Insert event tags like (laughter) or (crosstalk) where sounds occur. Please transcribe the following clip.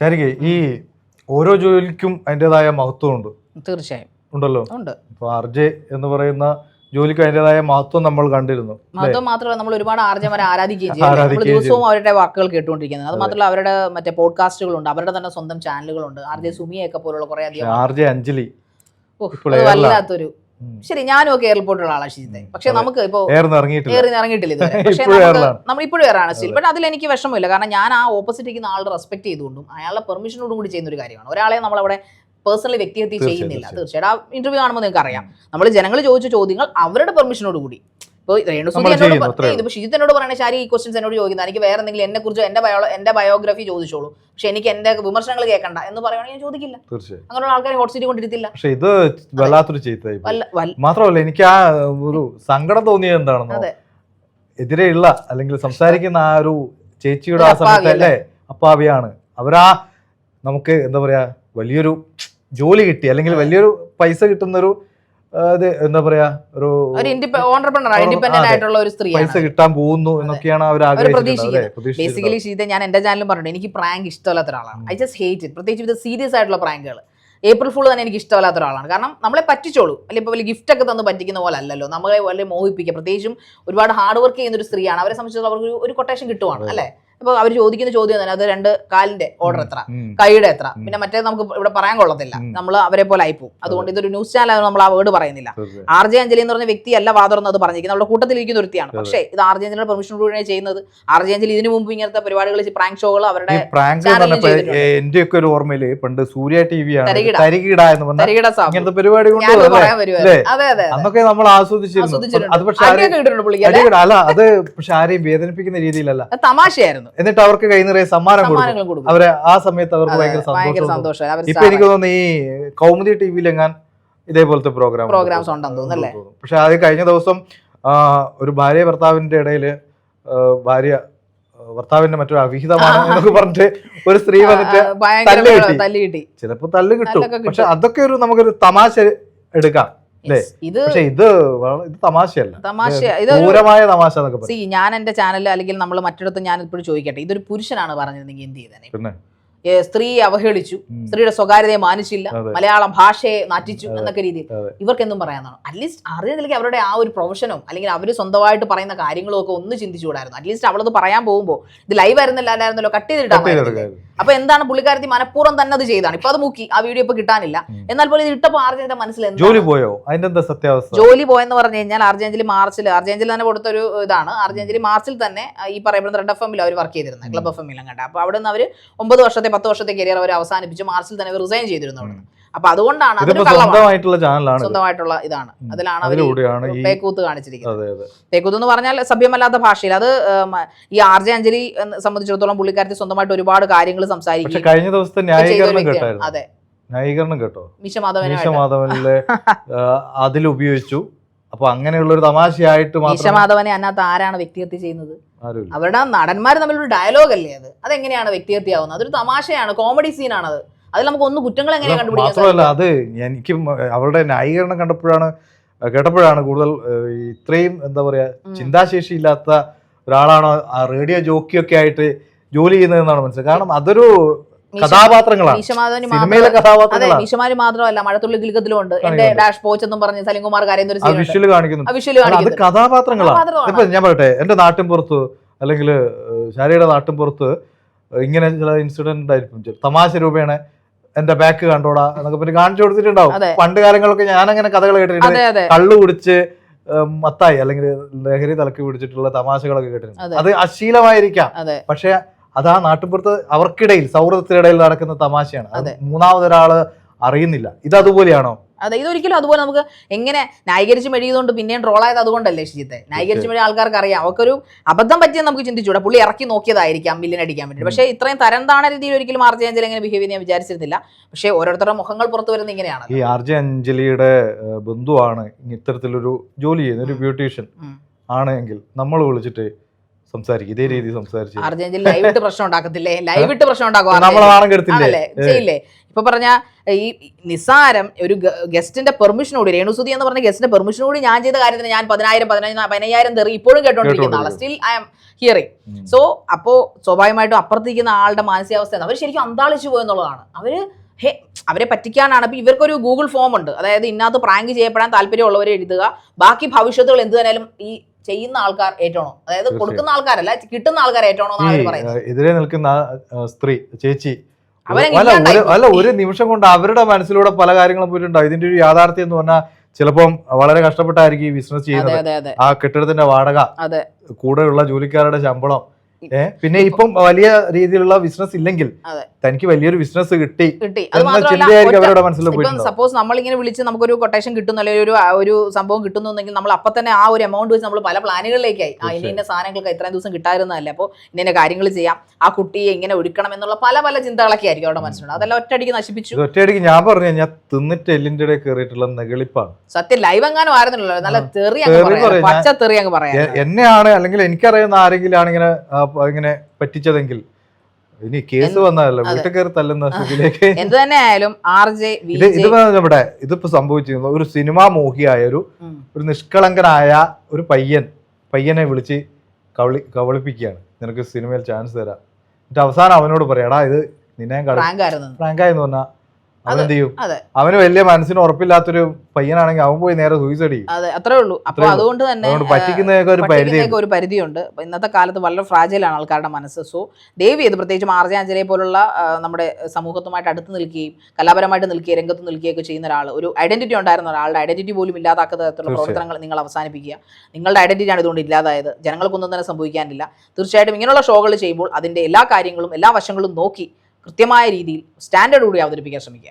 ശരിക്ക് ഈ ഓരോ ജോലിക്കും അതിന്റെതായ മഹത്വമുണ്ട്. തീർച്ചയായും. ഉണ്ടല്ലോ? ഉണ്ട്. ഇപ്പോൾ ആർ ജെ എന്ന് പറയുന്ന ജോലിക്ക് അതിന്റെതായ മഹത്വം നമ്മൾ കണ്ടിരുന്നു മഹത്വം മാത്രമല്ല നമ്മൾ ഒരുപാട് ആർജമാരെ ആരാധിക്കുകയും ചെയ്യും. നമ്മൾ ദിവസവും അവരുടെ വാക്കുകൾ കേട്ടുകൊണ്ടിരിക്കുന്നത്. അത് മാത്രമല്ല അവരുടെ മറ്റേ പോഡ്കാസ്റ്റുകളുണ്ട്. അവരുടെ തന്നെ സ്വന്തം ചാനലുകളുണ്ട്. ആർജെ സുമിയൊക്കെ പോലുള്ള കുറെ അധികം ആർ ജെ അഞ്ജലി വല്ലാത്തൊരു ശരി ഞാനും ഒക്കെ എയർപോർട്ടിലുള്ള ആളാണ് ശിജിത്തെ പക്ഷെ നമുക്ക് ഇപ്പോ ഏർന്ന് ഇറങ്ങിയിട്ടില്ല. ഇതുവരെ. (laughs) പക്ഷെ. നമ്മൾ ഇപ്പോഴും എയറാണ് സ്റ്റിൽ ബട്ട് അതിൽ എനിക്ക് വിഷമമില്ല. കാരണം ഞാൻ ആ ഓപ്പോസിറ്റ് ഇരിക്കുന്ന ആളുടെ റെസ്പെക്ട് ചെയ്തുകൊണ്ടും അയാളുടെ പെർമിഷനോടും കൂടി ചെയ്യുന്ന ഒരു കാര്യമാണ്. ഒരാളെ നമ്മളവിടെ പേഴ്സണലി വ്യക്തിഹത്യ ചെയ്യുന്നില്ല. തീർച്ചയായും. തീർച്ചയായും ആ ഇന്റർവ്യൂ കാണുമ്പോൾ നിങ്ങൾക്ക് അറിയാം നമ്മൾ ജനങ്ങൾ ചോദിച്ച ചോദ്യങ്ങൾ അവരുടെ പെർമിഷനോട് കൂടി ഇപ്പോൾ രേണുസുതി എന്നോട് ഷിജിത്ത് എന്നോട് പറയുന്ന ശാരി ഈ ക്വസ്റ്റ്യൻസ് എന്നോട് ചോദിക്കുന്നത് എനിക്ക് വേറെ എന്തെങ്കിലും എന്നെ കുറിച്ച് എന്റെ ബയോ എന്റെ ബയോഗ്രഫി ചോദിച്ചോളൂ. പക്ഷെ എനിക്ക് എന്റെ വിമർശനങ്ങൾ കേൾക്കണ്ട എന്ന് പറയുവാണെങ്കിൽ ഞാൻ ചോദിക്കില്ല. അങ്ങനെയുള്ള ആൾക്കാരെ ഹോട്ട് സീറ്റ് കൊണ്ടിരുത്തില്ല. പക്ഷെ ഇത് വല്ലാത്തൊരു ചീത്തയായി മാത്രമല്ല എനിക്ക് ആ ഒരു സങ്കടം തോന്നിയത് എന്താണെന്നോ. എതിരെയുള്ള അല്ലെങ്കിൽ സംസാരിക്കുന്ന ആ ഒരു ചേച്ചിയുടെ ആ സമയത്ത് അല്ലേ? അപ്പാവിയാണ്. അവരാ നമുക്ക് എന്താ പറയാ വലിയൊരു ജോലി കിട്ടി. അല്ലെങ്കിൽ വലിയൊരു പൈസ കിട്ടുന്നൊരു എന്താ പറയാ ഒരു ആയിട്ടുള്ള ഒരു പൈസ കിട്ടാൻ പോകുന്നു എന്നൊക്കെയാണ് അവർ. ബേസിക്കലി ശീത ഞാൻ എന്റെ ചാനലും പറഞ്ഞു എനിക്ക് പ്രാങ്ക് ഇഷ്ടമല്ലാത്ത ഒരാളാണ്. ഐ ജസ്റ്റ് ഹേറ്റ് ഇറ്റ് പ്രത്യേകിച്ച് ഇത് സീരിയസ് ആയിട്ടുള്ള പ്രാങ്കുകൾ ഏപ്രിൽ ഫുൾ തന്നെ എനിക്ക് ഇഷ്ടമല്ലാത്ത ഒരാളാണ്. കാരണം നമ്മളെ പറ്റിച്ചോളൂ. അല്ലെങ്കിൽ ഇപ്പോൾ വലിയ ഗിഫ്റ്റ് ഒക്കെ തന്ന് പറ്റിക്കുന്ന പോലെ അല്ലല്ലോ. നമ്മളെ വളരെ മോഹിപ്പിക്കുക. പ്രത്യേകിച്ചും ഒരുപാട് ഹാർഡ് വർക്ക് ചെയ്യുന്ന ഒരു സ്ത്രീയാണ്. അവരെ സംബന്ധിച്ചിടത്തോളം അവർക്ക് ഒരു കൊട്ടേഷൻ കിട്ടുവാണ് അല്ലേ? അപ്പോൾ അവർ ചോദിക്കുന്ന ചോദ്യം തന്നെ അത് രണ്ട് കാലിന്റെ ഓർഡർ എത്ര കൈയുടെ എത്ര പിന്നെ മറ്റേ നമുക്ക് ഇവിടെ പറയാൻ കൊള്ളത്തില്ല. നമ്മൾ അവരെ പോലെ ആയിപ്പോവും അതുകൊണ്ട് ഇതൊരു ന്യൂസ് ചാനൽ നമ്മൾ ആ വേർഡ് പറയുന്നില്ല. ആർ ജെ അഞ്ജലി എന്ന് പറഞ്ഞ വ്യക്തി അല്ല വ്യക്തിയല്ല വാതുറന്നത് പറഞ്ഞിരിക്കുന്നത്. നമ്മുടെ കൂട്ടത്തിലിരിക്കുന്ന ഇരിക്കുന്ന വ്യക്തിയാണ് പക്ഷേ ഇത് ആർ ജെ പെർമിഷൻ കൂടെ ചെയ്യുന്നത്. ആർ ജെ അഞ്ജലി ഇതിനു മുമ്പ് ഇങ്ങനത്തെ പരിപാടികൾ പ്രാങ്ക് ഷോകൾ അവരുടെ. എന്റെ ഒക്കെ ഒരു ഓർമ്മയിൽ പണ്ട് സൂര്യ ടി വി ആണ് ഇങ്ങനത്തെ പരിപാടി അന്നൊക്കെ നമ്മൾ ആസ്വദിച്ചിരുന്നു. അത് പക്ഷേ അല്ലേ? അത് പക്ഷെ ആരെയും വേദനിപ്പിക്കുന്ന രീതിയിലല്ല. അത് തമാശയായിരുന്നു. എന്നിട്ട് അവർക്ക് കൈ നിറയെ സമ്മാനം കൊടുക്കും. അവർ ആ സമയത്ത് അവർക്ക് ഭയങ്കര സന്തോഷം ഇപ്പൊ എനിക്ക് തോന്നുന്നു ഈ കൗമുദി ടി വിയിലെങ്ങാൻ ഇതേപോലത്തെ പ്രോഗ്രാം പ്രോഗ്രാംസ് ഉണ്ടെന്ന് തോന്നുന്നു അല്ലേ? പക്ഷെ അത് കഴിഞ്ഞ ദിവസം ഒരു ഭാര്യ ഭർത്താവിന്റെ ഇടയിൽ ഭാര്യ ഭർത്താവിന്റെ മറ്റൊരു അവിഹിതമാണ് എന്നൊക്കെ പറഞ്ഞിട്ട് ഒരു സ്ത്രീ വന്നിട്ട് തല്ല് കിട്ടി. തല്ല് കിട്ടി. ചിലപ്പോ തല്ല് കിട്ടും. പക്ഷെ അതൊക്കെ ഒരു നമുക്കൊരു തമാശ എടുക്കാം. ഇത് പക്ഷേ ഇത് ഇത് തമാശയല്ല. തമാശ ഇതൊരു ക്രൂരമായ തമാശ എന്നൊക്കെ ഞാൻ എന്റെ ചാനലിൽ അല്ലെങ്കിൽ നമ്മൾ മറ്റിടത്ത് ഞാൻ ഇപ്പോഴും ചോദിക്കട്ടെ. ഇതൊരു പുരുഷനാണ് പറഞ്ഞിരുന്നെങ്കിൽ എന്ത് ചെയ്തേ? പിന്നെ? സ്ത്രീയെ അവഹേളിച്ചു. സ്ത്രീയുടെ സ്വകാര്യതയെ മാനിച്ചില്ല. മലയാളം ഭാഷയെ നാറ്റിച്ചു എന്നൊക്കെ രീതിയിൽ അതെ. പറയാനാണ് അറ്റ്ലീസ്റ്റ് അറിയുന്നില്ലെങ്കിൽ അവരുടെ ആ ഒരു പ്രൊഫഷനോ അല്ലെങ്കിൽ അവർ സ്വന്തമായിട്ട് പറയുന്ന കാര്യങ്ങളും ഒക്കെ ഒന്ന് ചിന്തിച്ചുകൂടായിരുന്നു അറ്റ്ലീസ്റ്റ് അവളത് പറയാൻ പോകുമ്പോൾ ഇത് ലൈവ് ആയിരുന്നില്ല അല്ലായിരുന്നല്ലോ കട്ട് ചെയ്തിട്ടാണ്. അപ്പൊ എന്താണ് പുള്ളിക്കാരത്തി മനഃപൂർവം തന്നെ അത് ചെയ്താണ് ഇപ്പൊ അത് മുക്കി. ആ വീഡിയോ ഇപ്പൊ കിട്ടാനില്ല. എന്നാൽ പോലും ഇത് ഇട്ടപ്പോ ആർജന്റെ മനസ്സിൽ? ജോലി പോയോ? അതിന്റെ സത്യാവസ്ഥ? ജോലി പോയെന്ന് പറഞ്ഞു കഴിഞ്ഞാൽ അർജന്റീന മാർച്ചിൽ അർജന്റീന തന്നെ കൊടുത്തൊരു ഇതാണ്. അർജന്റീന മാർച്ചിൽ തന്നെ ഈ പറയുന്ന റെഡ് എഫ് എമ്മിൽ അവർ വർക്ക് ചെയ്തിരുന്നത് ക്ലബ് എഫ് എമ്മിലും കണ്ട അപ്പൊ അവിടെ നിന്ന് അവർ ഒമ്പത് വർഷത്തെ പത്ത് വർഷത്തെ കരിയർ അവർ അവസാനിപ്പിച്ച് മാർച്ചിൽ തന്നെ അവർ റിസൈൻ ചെയ്തിരുന്നു അവിടെ അപ്പൊ അതുകൊണ്ടാണ് സ്വന്തമായിട്ടുള്ള ചാനലാണ് സ്വന്തമായിട്ടുള്ള ഇതാണ്. അതിലാണ് അവർ പേക്കൂത്ത് കാണിച്ചിരിക്കുന്നത്. പേക്കൂത്ത് എന്ന് പറഞ്ഞാൽ സഭ്യമല്ലാത്ത ഭാഷയിൽ അത് ഈ ആർ ജെ അഞ്ജലി സംബന്ധിച്ചിടത്തോളം പുള്ളിക്കാരത്തി സ്വന്തമായിട്ട് ഒരുപാട് കാര്യങ്ങൾ സംസാരിക്കും കഴിഞ്ഞ ദിവസത്തെ ന്യായീകരണം കേട്ടായിരുന്നു. അതെ. ന്യായീകരണം കേട്ടോ. മീശ അതിലുപയോഗിച്ചു മീശമാധവനിലെ അതിൽ ഉപയോഗിച്ചു അപ്പൊ അങ്ങനെയുള്ള ഒരു തമാശയായിട്ട് മിശമാധവനെ അതിനകത്ത് ആരാണ് വ്യക്തിഹത്യ ചെയ്യുന്നത്? അവരുടെ നടന്മാർ തമ്മിലൊരു ഡയലോഗ് അല്ലേ അത്? അതെങ്ങനെയാണ് വ്യക്തിഹത്യാവുന്നത് അതൊരു തമാശയാണ് കോമഡി സീനാണത്. അത് അതിൽ നമുക്ക് ഒന്ന് കുറ്റങ്ങൾ എങ്ങനെയാണ് കണ്ടുപിടിക്കാൻ മാത്രമല്ല അത് എനിക്ക് അവരുടെ ന്യായീകരണം കണ്ടപ്പോഴാണ് കേട്ടപ്പോഴാണ് കൂടുതൽ ഇത്രയും എന്താ പറയാ. ചിന്താശേഷി ഇല്ലാത്ത ഒരാളാണോ ആ റേഡിയോ ജോക്കിയൊക്കെ ആയിട്ട് ജോലി ചെയ്യുന്നതെന്നാണ് മനസ്സിലായത്. കാരണം അതൊരു കഥാപാത്രങ്ങളാണ്. സിനിമയിലെ കഥാപാത്രങ്ങളാണ്. മീശമാര് മാത്രമല്ല മഴത്തുള്ളി ഗിൽഗത്തിലും ഉണ്ട്. എന്റെ. ഡാഷ് പോച്ച് എന്നും പറഞ്ഞ് സലിംകുമാർ കരയുന്ന ഒരു വിഷ്വൽ കാണിക്കുന്നു അത് കഥാപാത്രങ്ങളാണ്. ഇപ്പൊ ഞാൻ പറയട്ടെ എന്റെ നാട്ടിൻ പുറത്ത് അല്ലെങ്കിൽ ശാരിയുടെ നാട്ടിൻ പുറത്ത് ഇങ്ങനെ ചില ഇൻസിഡന്റ് ആയിരിക്കും തമാശ രൂപേണ എന്റെ ബാക്ക് കണ്ടോടാ എന്നൊക്കെ പിന്നെ കാണിച്ചു കൊടുത്തിട്ടുണ്ടാവും. പണ്ട് കാലങ്ങളൊക്കെ ഞാൻ അങ്ങനെ കഥകൾ കേട്ടിട്ടുണ്ട്. കള്ളു കുടിച്ച് മത്തായി അല്ലെങ്കിൽ ലഹരി തലക്ക് പിടിച്ചിട്ടുള്ള തമാശകളൊക്കെ കേട്ടിട്ടുണ്ട്. അത്. അശീലമായിരിക്കാം പക്ഷേ പക്ഷെ അത് ആ നാട്ടുപുറത്ത് അവർക്കിടയിൽ സൗഹൃദത്തിനിടയിൽ നടക്കുന്ന തമാശയാണ്. അത്. മൂന്നാമതൊരാൾ അറിയുന്നില്ല. ഇത് അതുപോലെയാണോ അതെ ഇതൊരിക്കലും അതുപോലെ നമുക്ക് എങ്ങനെ ന്യായീകരിച്ച് മെഴുകിയതുകൊണ്ട് പിന്നെയും ട്രോൾ ആയത് അതുകൊണ്ടല്ലേ ശീത്തെ ന്യായീകരിച്ച് മെഴി ആൾക്കാർക്ക് അറിയാം അവർക്കൊരു അബദ്ധം പറ്റിയ നമുക്ക് ചിന്തിച്ചൂടെ പുള്ളി ഇറക്കി നോക്കിയതായിരിക്കാം ബില്ലിന് അടിക്കാൻ വേണ്ടി. പക്ഷേ ഇത്രയും തരം താണ രീതിയിൽ ഒരിക്കലും ആർജാഞ്ചൽ എങ്ങനെ ബിഹേവ് ചെയ്യാൻ വിചാരിച്ചിരുന്നില്ല. പക്ഷേ ഓരോരുത്തരുടെ മുഖങ്ങൾ പുറത്തു വരുന്ന ഇങ്ങനെയാണ്. ഈ ആർജി അഞ്ജലിയുടെ ബന്ധുവാണ് ഇത്തരത്തിലൊരു ജോലി ചെയ്യുന്ന ഒരു ബ്യൂട്ടീഷ്യൻ ആണെങ്കിൽ നമ്മൾ വിളിച്ചിട്ട് സംസാരിക്കും. ഇതേ രീതി സംസാരിച്ചു. അർജന്റീന ലൈവ് ഇട്ട് പ്രശ്നം ഉണ്ടാക്കത്തില്ലേ? ലൈവ് ഇട്ട് പ്രശ്നം ഉണ്ടാക്കുവാണല്ലേ ഇപ്പൊ പറഞ്ഞ ഈ നിസാരം ഒരു ഗസ്റ്റിന്റെ പെർമിഷനോട് രേണുസുതി എന്ന് പറഞ്ഞ ഗസ്റ്റിന്റെ പെർമിഷനോട് ഞാൻ ചെയ്ത കാര്യത്തിന് ഞാൻ പതിനായിരം പതിനയ്യായിരം തെറി ഇപ്പോഴും കേട്ടോണ്ടിരിക്കുന്ന. Still I M hearing so അപ്പോ സ്വാഭാവികമായിട്ടും അപ്പുറത്തിരിക്കുന്ന ആളുടെ മാനസികാവസ്ഥ അവർ ശരിക്കും അന്താളിച്ചു പോയെന്നുള്ളതാണ്. അവർ ഹേ അവരെ പറ്റിക്കാനാണ്. അപ്പൊ ഇവർക്കൊരു ഗൂഗിൾ ഫോം ഉണ്ട്. അതായത് ഇന്നകത്ത് പ്രാങ്ക് ചെയ്യപ്പെടാൻ താല്പര്യമുള്ളവരെ എഴുതുക. ബാക്കി ഭവിഷ്യത്തുകൾ എന്ത് തന്നെയാലും ഈ ചെയ്യുന്ന ആൾക്കാർ ഏറ്റവും അതായത് കൊടുക്കുന്ന ആൾക്കാരല്ല കിട്ടുന്ന ആൾക്കാർ ഏറ്റവും എതിരെ നിൽക്കുന്ന സ്ത്രീ ചേച്ചി അല്ല ഒരു നിമിഷം കൊണ്ട് അവരുടെ മനസ്സിലൂടെ പല കാര്യങ്ങളും പോയിട്ടുണ്ടാവും ഇതിന്റെ ഒരു യാഥാർത്ഥ്യം എന്ന് പറഞ്ഞാൽ ചിലപ്പം വളരെ കഷ്ടപ്പെട്ടായിരിക്കും ഈ ബിസിനസ് ചെയ്യുന്നത്. ആ കെട്ടിടത്തിന്റെ വാടക കൂടെയുള്ള ജോലിക്കാരുടെ ശമ്പളം പിന്നെ ഇപ്പം വലിയ രീതിയിലുള്ള ബിസിനസ് ഇല്ലെങ്കിൽ. തനിക്ക് വലിയൊരു ബിസിനസ് കിട്ടി. കിട്ടി. അവരുടെ മനസ്സിൽ സപ്പോസ് നമ്മളിങ്ങനെ വിളിച്ച് നമുക്കൊരു കൊട്ടേഷൻ കിട്ടുന്നു അല്ലെങ്കിൽ ഒരു ഒരു സംഭവം കിട്ടുന്നുണ്ടെങ്കിൽ നമ്മൾ അപ്പൊ തന്നെ ആ ഒരു എമൗണ്ട് വെച്ച് നമ്മൾ പല പ്ലാനുകളിലേക്കായി. ആ ഇന്ന ഇന്ന സാധനങ്ങൾക്ക് ഇത്രയും ദിവസം കിട്ടാതിരുന്നതല്ലേ അപ്പോൾ ഇന്ന കാര്യങ്ങൾ ചെയ്യാം. ആ കുട്ടിയെ ഇങ്ങനെ ഒരുക്കണം എന്നുള്ള പല പല ചിന്തകളൊക്കെ ആയിരിക്കും അവിടെ മനസ്സിലുണ്ട് അതെല്ലാം ഒറ്റയടിക്ക് നശിപ്പിച്ചു. ഒറ്റയടിക്ക് ഞാൻ പറഞ്ഞു ഞാൻ തിന്നിട്ട് എല്ലിന്റെ ഇടയിൽ കയറിയിട്ടുള്ള നെകളിപ്പാണ് സത്യം ലൈവ് എങ്ങാനും ആയിരുന്നല്ലോ. നല്ല തെറി അങ്ങ് പറയാം. പച്ച തെറി അങ്ങ് പറയാം. എന്നെയാണ് അല്ലെങ്കിൽ എനിക്കറിയുന്ന ആരെങ്കിലും ആണ് ഇങ്ങനെ ഇങ്ങനെ പറ്റിച്ചതെങ്കിൽ ഇനി കേസ് വന്നതല്ല. വീട്ടിൽ കയറി തല്ലുന്ന സ്ഥിതിയിലേക്ക് എന്ത് തന്നെ ആയാലും ആർ ജെ ഇത് നമ്മുടെ ഇതിപ്പോ സംഭവിച്ചിരുന്നു. ഒരു സിനിമാ മോഹിയായ ഒരു ഒരു നിഷ്കളങ്കനായ ഒരു പയ്യൻ പയ്യനെ വിളിച്ച് കവളി കവളിപ്പിക്കുകയാണ്. നിനക്ക് സിനിമയിൽ ചാൻസ് തരാം. എന്നിട്ട് അവസാനം അവനോട് പറയാടാ ഇത് നിന്നെ ഫ്രാങ്കായെന്ന് പറഞ്ഞാൽ അവൻ എന്ത് ചെയ്യും അതെ. അവന് വലിയ മനസ്സിന് ഉറപ്പില്ലാത്തൊരു പയ്യനാണെങ്കിൽ അവൻ പോയി നേരെ സൂയിസൈഡ് ചെയ്യും. അതെ അത്രേ ഉള്ളൂ. അപ്പൊ അതുകൊണ്ട് തന്നെ പറ്റിക്കുന്നതൊക്കെ ഒരു പരിധി ഒരു പരിധിയുണ്ട്. ഇന്നത്തെ കാലത്ത് വളരെ ഫ്രാജൈലാണ് ആൾക്കാരുടെ മനസ്സ്. സോ ദേവി ചെയ്ത് പ്രത്യേകിച്ച് മാർജാഞ്ജലിയെ പോലുള്ള നമ്മുടെ സമൂഹത്തുമായിട്ട് അടുത്ത് നിൽക്കുകയും കലാപരമായിട്ട് നിൽക്കുകയും രംഗത്ത് നിൽക്കുകയൊക്കെ ചെയ്യുന്ന ഒരാൾ ഒരു ഐഡന്റിറ്റി ഉണ്ടായിരുന്ന ഒരാളുടെ ഐഡന്റിറ്റി പോലും ഇല്ലാതാക്കുന്ന തരത്തിലുള്ള. പ്രവർത്തനങ്ങൾ നിങ്ങൾ അവസാനിപ്പിക്കുക. നിങ്ങളുടെ ഐഡന്റിറ്റിയാണ് ഇതുകൊണ്ട് ഇല്ലാതായത്. ജനങ്ങൾക്കൊന്നും തന്നെ സംഭവിക്കാനില്ല. തീർച്ചയായിട്ടും ഇങ്ങനെയുള്ള ഷോകൾ ചെയ്യുമ്പോൾ അതിന്റെ എല്ലാ കാര്യങ്ങളും എല്ലാ വശങ്ങളും നോക്കി കൃത്യമായ രീതിയിൽ സ്റ്റാൻഡേർഡ് കൂടി അവതരിപ്പിക്കാൻ ശ്രമിക്കുക.